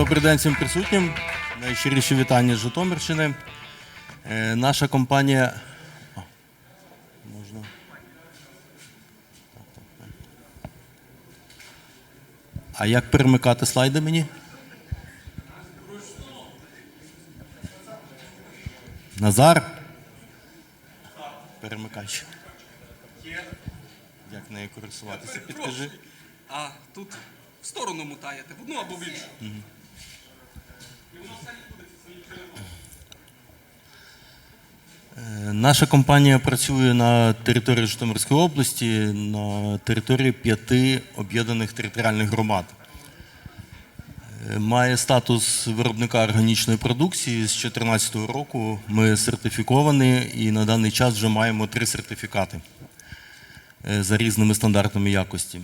Добрий день всім присутнім. Найщиріші вітання з Житомирщини. Е, Наша компанія. Можна. А як перемикати слайди мені? Назар? Перемикач. Як нею користуватися? Підкажи. А тут в сторону мутаєте, в одну або в іншу. Е, Наша компанія працює на території Житомирської області, на території п'яти об'єднаних територіальних громад. Е, Має статус виробника органічної продукції. З 2014 року ми сертифіковані і на даний час вже маємо три сертифікати е, за різними стандартами якості.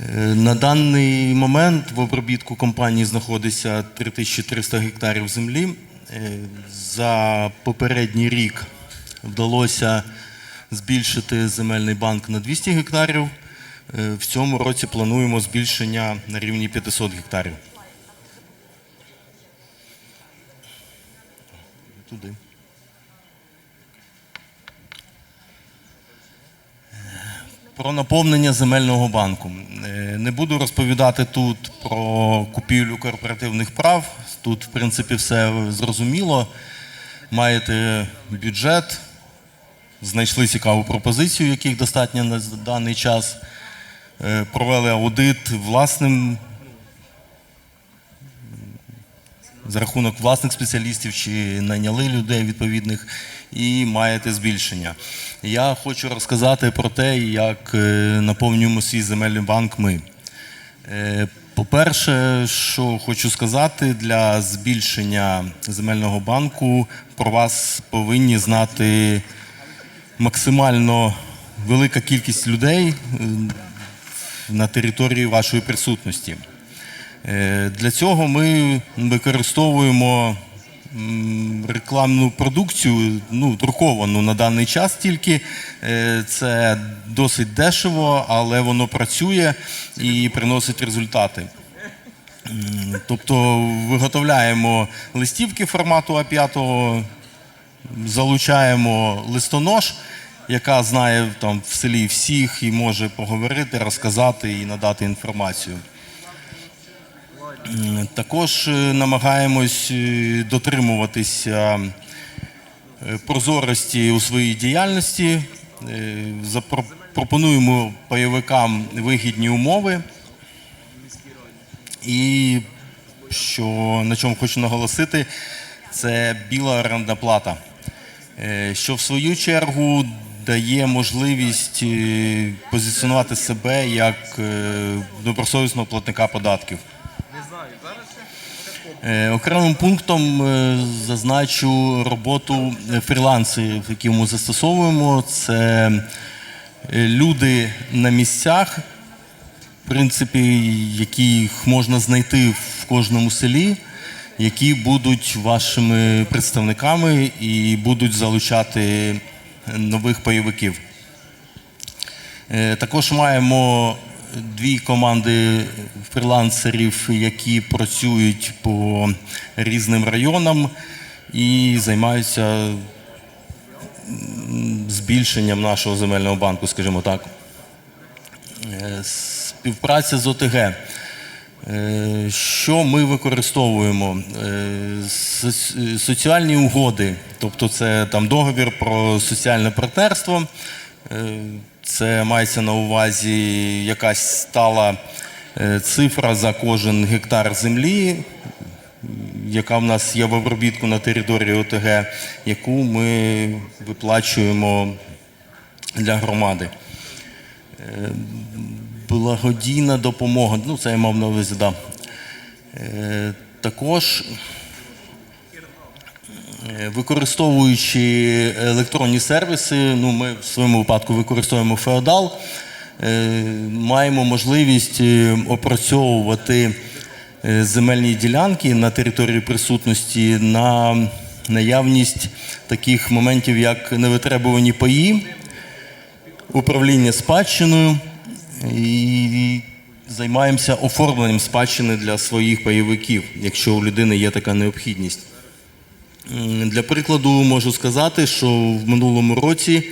Е, На даний момент в обробітку компанії знаходиться 3300 гектарів землі. Е, За попередній рік вдалося збільшити земельний банк на 200 гектарів. Е, В цьому році плануємо збільшення на рівні 500 гектарів. Туди. Про наповнення земельного банку. Е, Не буду розповідати тут про купівлю корпоративних прав. Тут, в принципі, все зрозуміло. Маєте бюджет, знайшли цікаву пропозицію, яких достатньо на даний час. Е, Провели аудит власним за рахунок власних спеціалістів чи найняли людей відповідних і маєте збільшення. Я хочу розказати про те, як е, наповнюємо свій земельний банк ми. Е, По-перше, що хочу сказати, для збільшення земельного банку про вас повинні знати максимально велика кількість людей е, на території вашої присутності. Е, Для цього ми використовуємо рекламну продукцію, ну, друковану на даний час тільки. Е, Це досить дешево, але воно працює і приносить результати. Тобто виготовляємо листівки формату А5, залучаємо листонож, яка знає там в селі всіх і може поговорити, розказати і надати інформацію. Також е, намагаємось е, дотримуватися е, прозорості у своїй діяльності. Пропонуємо пайовикам вигідні умови. І що на чому хочу наголосити, це біла орендна плата, що в свою чергу дає можливість позиціонувати себе як добросовісного платника податків. Е, Окремим пунктом е, зазначу роботу е, фрілансерів, які ми застосовуємо. Це люди на місцях, в принципі, яких можна знайти в кожному селі, які будуть вашими представниками і будуть залучати нових пайовиків. Також маємо дві команди фрілансерів, які працюють по різним районам і займаються збільшенням нашого земельного банку, скажімо так. Е, Співпраця з ОТГ. Е, Що ми використовуємо? Е, Соціальні угоди, тобто це там договір про соціальне партнерство. Е, Це мається на увазі якась стала е, цифра за кожен гектар землі, яка в нас є в обробітку на території ОТГ, яку ми виплачуємо для громади благодійна допомога. Ну, це я мав на увазі, да. Е, Також, е, використовуючи електронні сервіси, ну, ми в своєму випадку використовуємо Феодал, е, маємо можливість е, опрацьовувати е, земельні ділянки на території присутності на наявність таких моментів, як невитребувані паї, управління спадщиною і займаємося оформленням спадщини для своїх пайовиків, якщо у людини є така необхідність. Для прикладу можу сказати, що в минулому році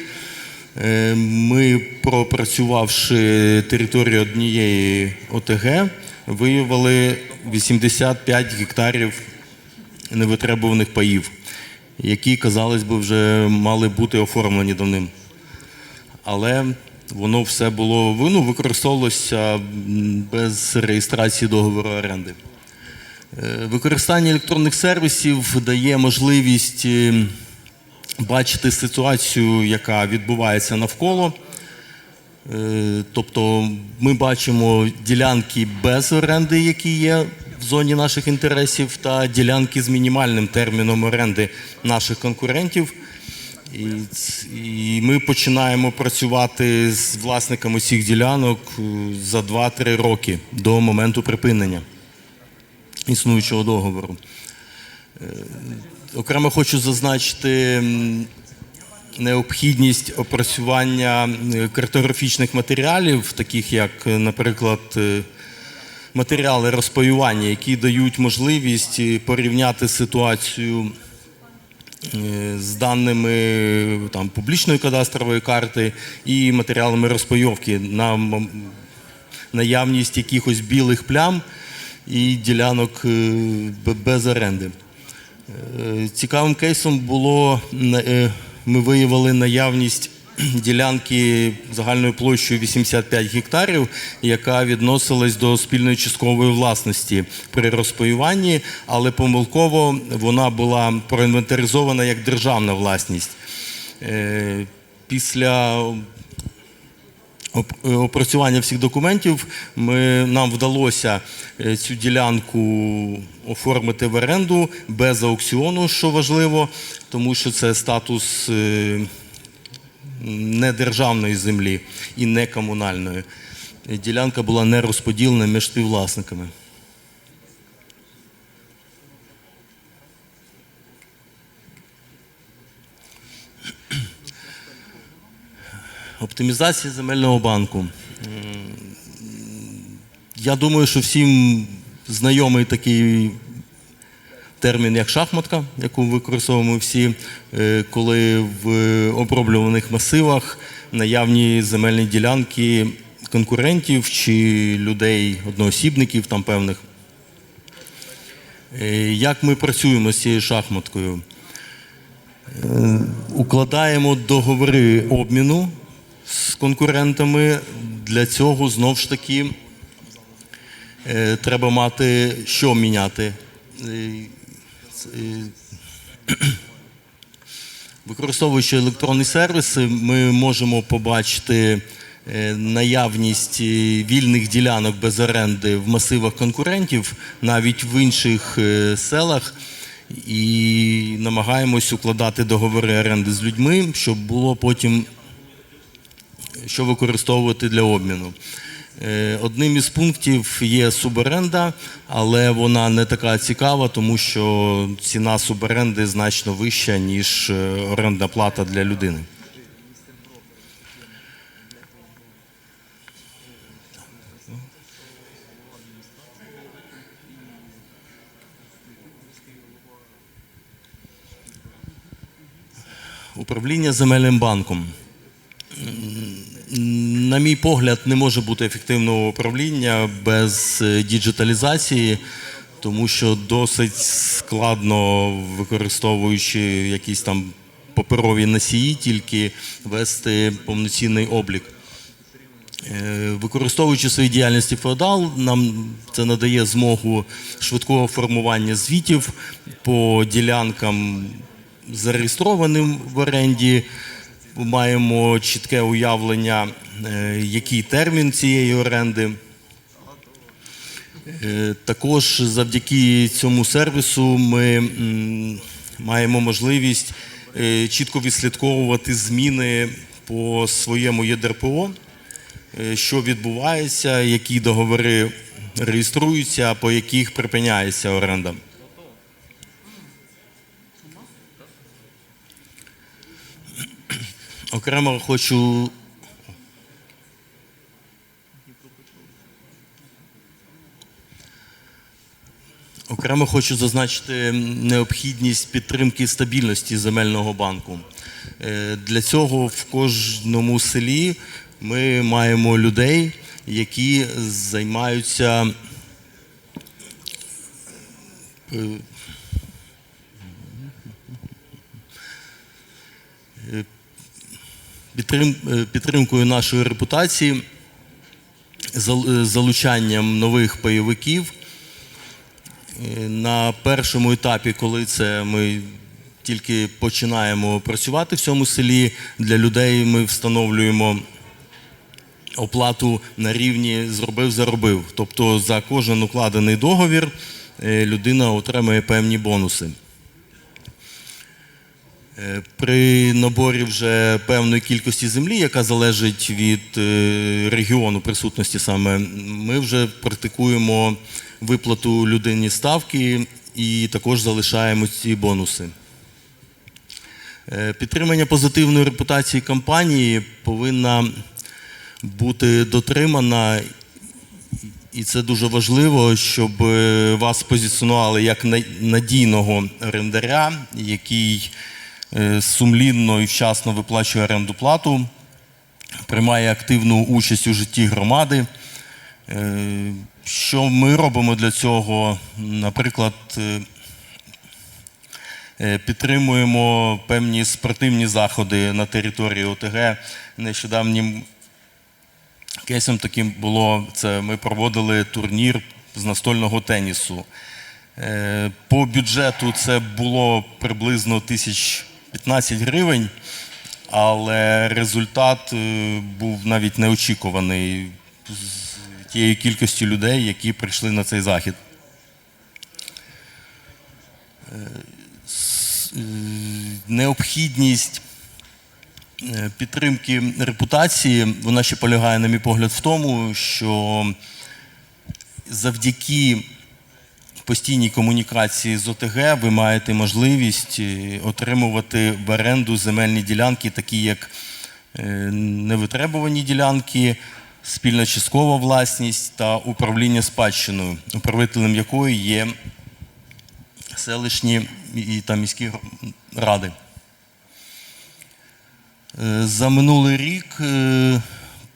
е, ми, пропрацювавши територію однієї ОТГ, виявили 85 гектарів невитребуваних паїв, які, казалось би, вже мали бути оформлені давним. Але воно все було ну, використовувалося без реєстрації договору оренди. Е, Використання електронних сервісів дає можливість е, бачити ситуацію, яка відбувається навколо. Е, Тобто ми бачимо ділянки без оренди, які є в зоні наших інтересів, та ділянки з мінімальним терміном оренди наших конкурентів. І, ми починаємо працювати з власниками цих ділянок за 2-3 роки до моменту припинення існуючого договору. Е, Окремо хочу зазначити необхідність опрацювання е, картографічних матеріалів, таких як, е, наприклад, матеріали розпаювання, які дають можливість порівняти ситуацію з даними там, публічної кадастрової карти і матеріалами розпайовки на наявність якихось білих плям і ділянок е, без оренди. Е, Цікавим кейсом було, е, ми виявили наявність ділянки загальною площею 85 гектарів, яка відносилась до спільної часткової власності при розпаюванні, але помилково вона була проінвентаризована як державна власність. Після опрацювання всіх документів ми, нам вдалося е, цю ділянку оформити в оренду без аукціону, що важливо, тому що це статус недержавної не державної землі і не комунальної. Е, Ділянка була не розподілена між співвласниками. Оптимізація земельного банку. Я думаю, що всім знайомий такий термін, як шахматка, яку використовуємо всі, е, коли в оброблюваних масивах наявні земельні ділянки конкурентів чи людей, одноосібників там певних. Е, Як ми працюємо з цією шахматкою? Е, Укладаємо договори обміну з конкурентами. Для цього знову ж таки е, треба мати що міняти. Е, е, Використовуючи електронні сервіси, ми можемо побачити наявність вільних ділянок без оренди в масивах конкурентів, навіть в інших селах, і намагаємось укладати договори оренди з людьми, щоб було потім що використовувати для обміну. Е, Одним із пунктів є суборенда, але вона не така цікава, тому що ціна суборенди значно вища, ніж е, орендна плата для людини. Управління земельним банком. На мій погляд, не може бути ефективного управління без е, діджиталізації, тому що досить складно, використовуючи якісь там паперові носії, тільки вести повноцінний облік. Е, Використовуючи свої діяльності феодал, нам це надає змогу швидкого формування звітів по ділянкам, зареєстрованим в оренді. Маємо чітке уявлення, який термін цієї оренди. Е, Також завдяки цьому сервісу ми маємо можливість е, чітко відслідковувати зміни по своєму ЄДРПО, е, що відбувається, які договори реєструються, по яких припиняється оренда. Окремо хочу Окремо хочу зазначити необхідність підтримки стабільності земельного банку. Е, Для цього в кожному селі ми маємо людей, які займаються е, е, підтрим- підтримкою нашої репутації, залучанням нових пайовиків. На першому етапі, коли це ми тільки починаємо працювати в цьому селі, для людей ми встановлюємо оплату на рівні зробив-заробив. Тобто за кожен укладений договір е, людина отримує певні бонуси. Е, При наборі вже певної кількості землі, яка залежить від е, регіону присутності саме, ми вже практикуємо виплату людині ставки і також залишаємо ці бонуси. Е, Підтримання позитивної репутації компанії повинна бути дотримана, і це дуже важливо, щоб е, вас позиціонували як надійного орендаря, який е, сумлінно і вчасно виплачує оренду плату, приймає активну участь у житті громади. Що ми робимо для цього? Наприклад, е, е, підтримуємо певні спортивні заходи на території ОТГ. Нещодавнім кейсом таким було це ми проводили турнір з настольного тенісу. Е, По бюджету це було приблизно 1015 гривень, але результат був навіть неочікуваний з тією кількістю людей, які прийшли на цей захід. Е, Необхідність е, підтримки репутації, вона ще полягає, на мій погляд, в тому, що завдяки постійній комунікації з ОТГ ви маєте можливість е, отримувати в оренду земельні ділянки, такі як невитребувані ділянки, спільна часткова власність та управління спадщиною, управителем якої є селищні і та міські ради. Е, За минулий рік е,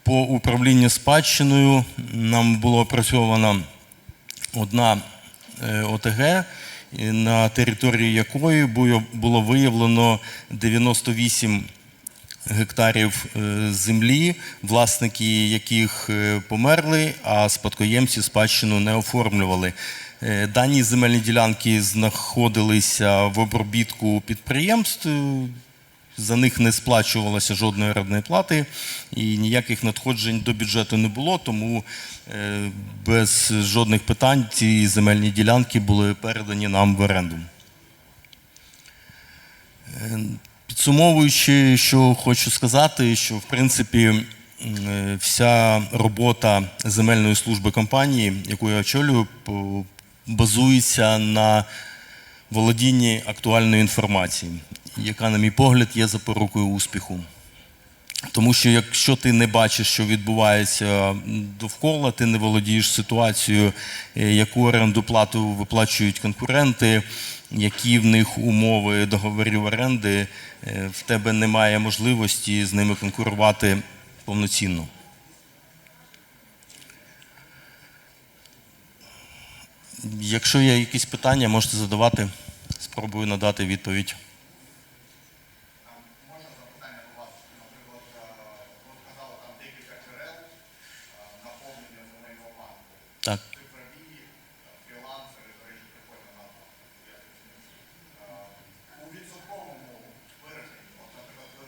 по управлінню спадщиною нам було опрацьована одна е, ОТГ, на території якої було виявлено 98 гектарів е, землі, власники яких е, померли, а спадкоємці спадщину не оформлювали. Е, Дані земельні ділянки знаходилися в обробітку підприємств. За них не сплачувалося жодної орендної плати і ніяких надходжень до бюджету не було, тому без жодних питань ці земельні ділянки були передані нам в оренду. Підсумовуючи, що хочу сказати, що в принципі е, вся робота земельної служби компанії, яку я очолюю, базується на володінні актуальною інформацією, яка, на мій погляд, є запорукою успіху. Тому що якщо ти не бачиш, що відбувається довкола, ти не володієш ситуацією, е, яку оренду плату виплачують конкуренти, які в них умови договорів оренди, е, в тебе немає можливості з ними конкурувати повноцінно. Якщо є якісь питання, можете задавати. Спробую надати відповідь. Можна запитання до вас, наприклад, е, ви сказали там декілька джерел е, наповнення земельного банку. Так. Цифрові, е, фрілансери, до речі, прикольна назва. я так змінив. Е, У відсотковому вираженні, от, наприклад, ви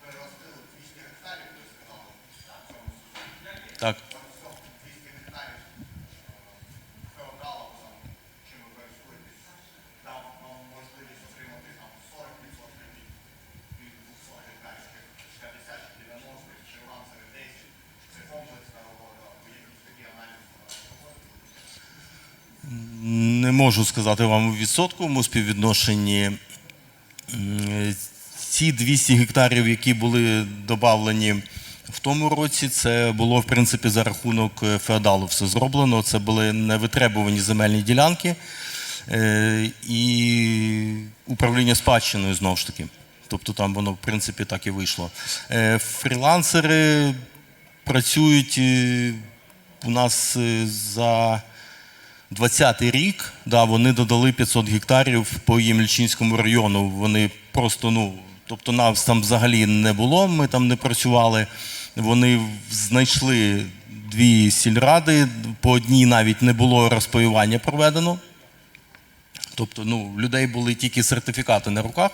переростили 200 гектарів, ви сказали, в цьому сезоні. Так. От цього 200 гектарів е, феодалом, чим ви користуєтесь, дав вам можливість отримати там 40% від від 200 гектарів, 50 чи 90, чи фрілансери 10. Це комплексна робота, ви якісь такі аналіз е, проводите? Не можу сказати вам у відсотковому співвідношенні. Ці 200 гектарів, які були додавлені В тому році це було в принципі за рахунок е, феодалу все зроблено. Це були невитребувані земельні ділянки е, і управління спадщиною знову ж таки. Тобто там воно в принципі так і вийшло. Е, Фрілансери працюють у нас за 20-й рік, да, вони додали 500 гектарів по Ємельчинському району. Вони просто, ну, тобто нас там взагалі не було, ми там не працювали. Вони знайшли дві сільради, по одній навіть не було розпаювання проведено. Тобто, ну, людей були тільки сертифікати на руках.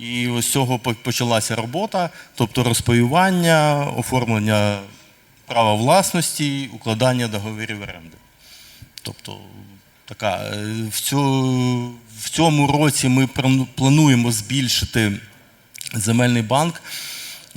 І ось цього почалася робота, тобто розпаювання, оформлення права власності, укладання договорів оренди. Тобто, така, е, в, цю, в цьому році ми плануємо збільшити земельний банк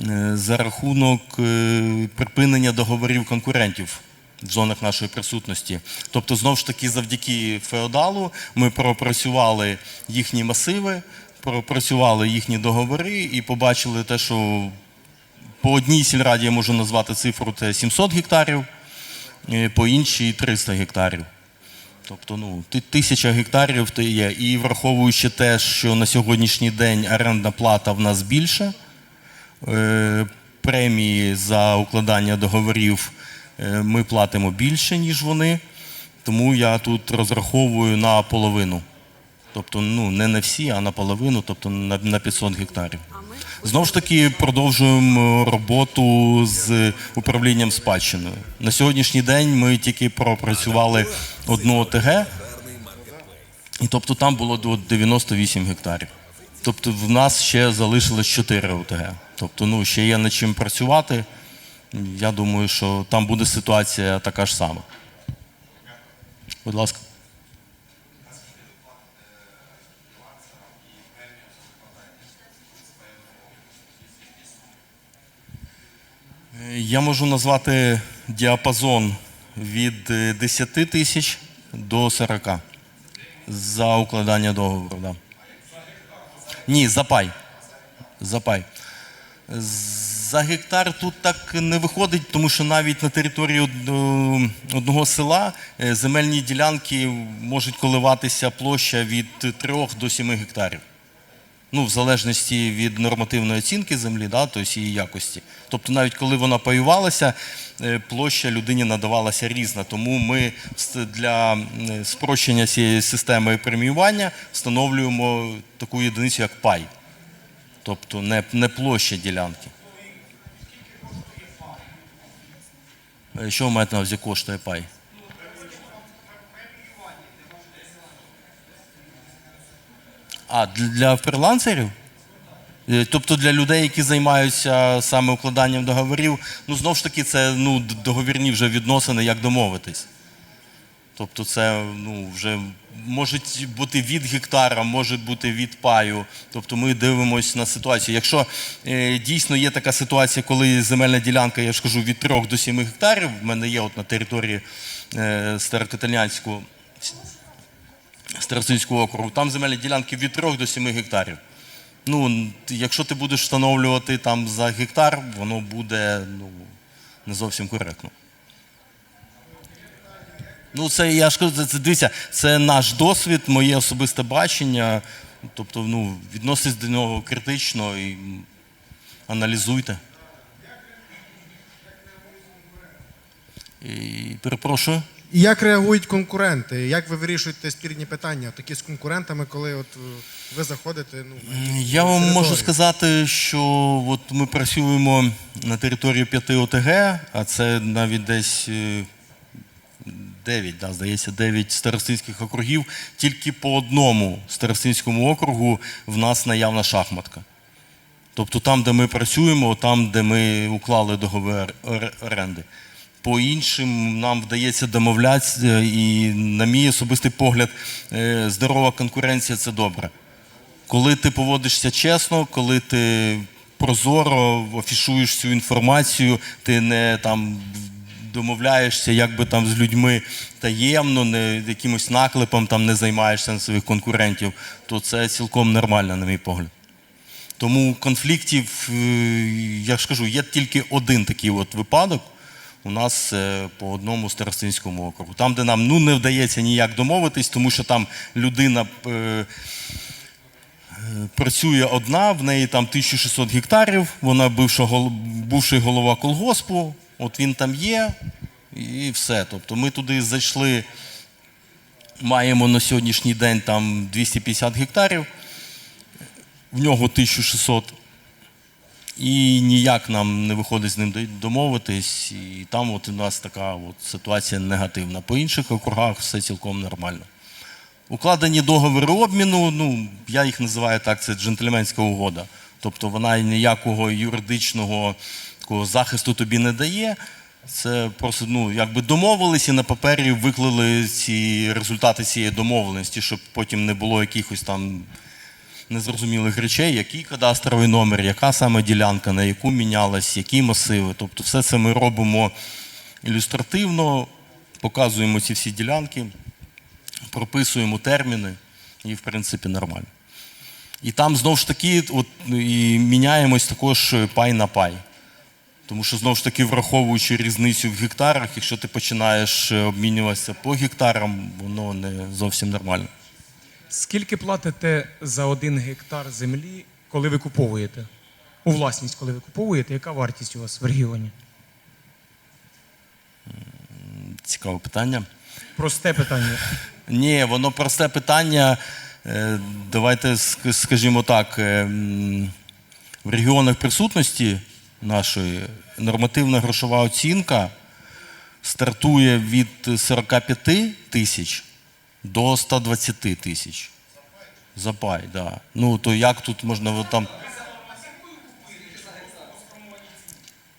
е, за рахунок е, припинення договорів конкурентів в зонах нашої присутності. Тобто, знову ж таки, завдяки феодалу ми пропрацювали їхні масиви, пропрацювали їхні договори і побачили те, що по одній сільраді я можу назвати цифру це 700 гектарів, по іншій 300 гектарів. Тобто, ну, тисяча гектарів то є. І враховуючи те, що на сьогоднішній день орендна плата в нас більша, е, премії за укладання договорів е, ми платимо більше, ніж вони. Тому я тут розраховую на половину. Тобто, ну, не на всі, а на половину, тобто на, на 500 гектарів. Знову ж таки, продовжуємо роботу з управлінням спадщиною. На сьогоднішній день ми тільки пропрацювали одну ОТГ, і тобто там було 98 гектарів. Тобто в нас ще залишилось 4 ОТГ. Тобто, ну, ще є над чим працювати. Я думаю, що там буде ситуація така ж сама. Будь ласка. Я можу назвати діапазон від е, 10 тисяч до 40 за укладання договору. Да. Ні, за пай. За пай. За гектар тут так не виходить, тому що навіть на території одного села е, земельні ділянки можуть коливатися площа від 3 до 7 гектарів. Ну, в залежності від нормативної оцінки землі, да, тобто її якості. Тобто, навіть коли вона паювалася, е, площа людині надавалася різна. Тому ми для спрощення цієї системи преміювання встановлюємо таку єдиницю, як пай. Тобто не, не площа ділянки. Е, Що ви маєте на увазі коштує пай? А, для, фрилансерів? Е, Тобто для людей, які займаються саме укладанням договорів, ну знову ж таки, це ну, договірні вже відносини, як домовитись. Тобто це ну, вже може бути від гектара, може бути від паю. Тобто ми дивимося на ситуацію. Якщо е, дійсно є така ситуація, коли земельна ділянка, я ж кажу, від 3 до 7 гектарів, в мене є от на території е, Старокаталянського Старостинського округу, там земельні ділянки від 3 до 7 гектарів. Ну, якщо ти будеш встановлювати там за гектар, воно буде ну, не зовсім коректно. Ну, це я ж кажу, це, дивіться, це наш досвід, моє особисте бачення. Тобто, ну, відноситесь до нього критично і аналізуйте. І, перепрошую. І як реагують конкуренти? Як ви вирішуєте спірні питання такі з конкурентами, коли от е, ви заходите? Ну Я вам можу сказати, що от ми працюємо на території 5 ОТГ, а це навіть десь 9, да, здається, 9 старостинських округів. Тільки по одному старостинському округу в нас наявна шахматка. Тобто там, де ми працюємо, там, де ми уклали договір ор- оренди. По іншим нам вдається домовлятися, і, на мій особистий погляд, е, здорова конкуренція це добре. Коли ти поводишся чесно, коли ти прозоро афішуєш цю інформацію, ти не там домовляєшся якби там з людьми таємно, не якимось наклепом там не займаєшся на своїх конкурентів, то це цілком нормально, на мій погляд. Тому конфліктів, е, я ж кажу, є тільки один такий от випадок у нас е, по одному старостинському округу. Там, де нам ну, не вдається ніяк домовитись, тому що там людина. е, працює одна, в неї там 1600 гектарів, вона бувший голова колгоспу, от він там є, і все. Тобто ми туди зайшли, маємо на сьогоднішній день там 250 гектарів, в нього 1600. І ніяк нам не виходить з ним домовитись. І там от у нас така от ситуація негативна. По інших округах все цілком нормально. Укладені договори обміну, ну я їх називаю так, це джентльменська угода. Тобто вона ніякого юридичного такого захисту тобі не дає. Це просто ну, якби домовились і на папері виклали ці результати цієї домовленості, щоб потім не було якихось там незрозумілих речей, який кадастровий номер, яка саме ділянка, на яку мінялась, які масиви. Тобто все це ми робимо ілюстративно, показуємо ці всі ділянки прописуємо терміни, і в принципі нормально. І там знову ж таки от, і міняємось також пай на пай. Тому що знову ж таки, враховуючи різницю в гектарах, якщо ти починаєш е, обмінюватися по гектарам, воно не зовсім нормально. Скільки платите за один гектар землі, коли ви куповуєте? У власність, коли ви куповуєте, яка вартість у вас в регіоні? Цікаве питання. Просте питання. Ні, воно просте питання. Е, Давайте скажімо так. е, В регіонах присутності нашої нормативна грошова оцінка стартує від 45 тисяч до 120 тисяч. За пай, так. Да. Ну, то як тут можна от там.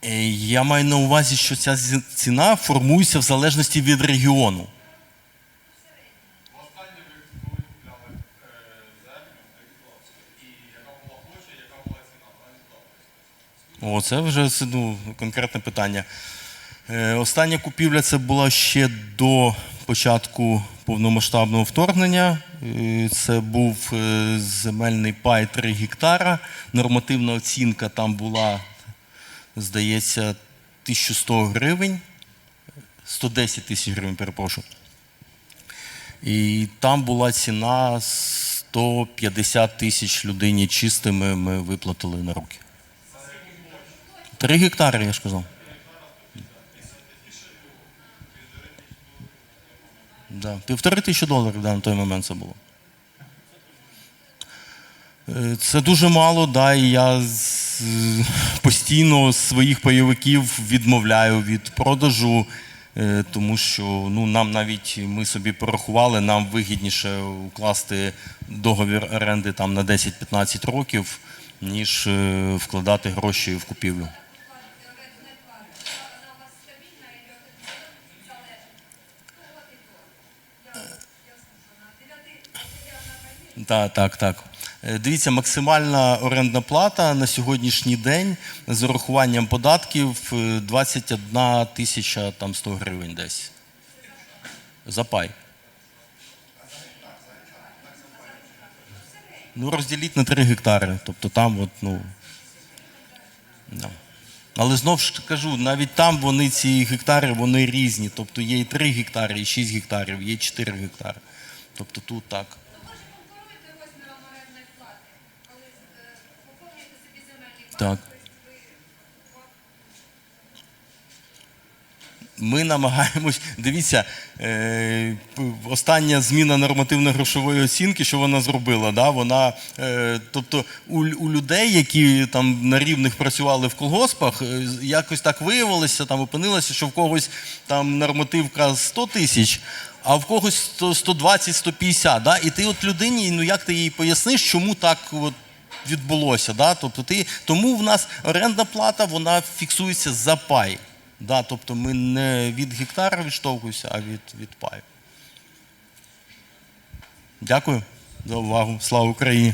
Е, Я маю на увазі, що ця ціна формується в залежності від регіону. О, це вже ну, конкретне питання. Е, остання купівля це була ще до початку повномасштабного вторгнення. Е, Це був е, земельний пай 3 гектара. Нормативна оцінка там була, здається, 1100 гривень. 110 тисяч гривень, перепрошую. І там була ціна 150 тисяч людині чистими ми виплатили на руки. Три гектари, я ж казав. Да. Півтори тисячі доларів да, на той момент це було. Е, Це дуже мало, да, і я постійно своїх пайовиків відмовляю від продажу, е, тому що ну, нам навіть ми собі порахували, нам вигідніше укласти договір оренди там на 10-15 років, ніж е, вкладати гроші в купівлю. Так, так, так. Е, Дивіться, максимальна орендна плата на сьогоднішній день з урахуванням податків е, 21 тисяча там 100 гривень десь. За пай. Ну, розділіть на 3 гектари. Тобто там, от, ну. Да. Але знову ж кажу, навіть там вони ці гектари вони різні. Тобто є і 3 гектари, і 6 гектарів, є 4 гектари. Тобто тут так. Може, конкуруєте розміром орендної плати, коли е, поповнюєте собі земельний банк, Так. Ми намагаємось. Дивіться, е, остання зміна нормативно-грошової оцінки, що вона зробила, да, вона, е, тобто у, у людей, які там на рівних працювали в колгоспах, е, якось так виявилося, там опинилося, що в когось там нормативка 100 тисяч. А в когось 100 120-150, да? і ти от людині, ну як ти їй поясниш, чому так от відбулося. Да? Тобто ти, тому в нас орендна плата вона фіксується за пай. Да? Тобто ми не від гектара відштовхуємося, а від, від паю. Дякую за увагу. Слава Україні!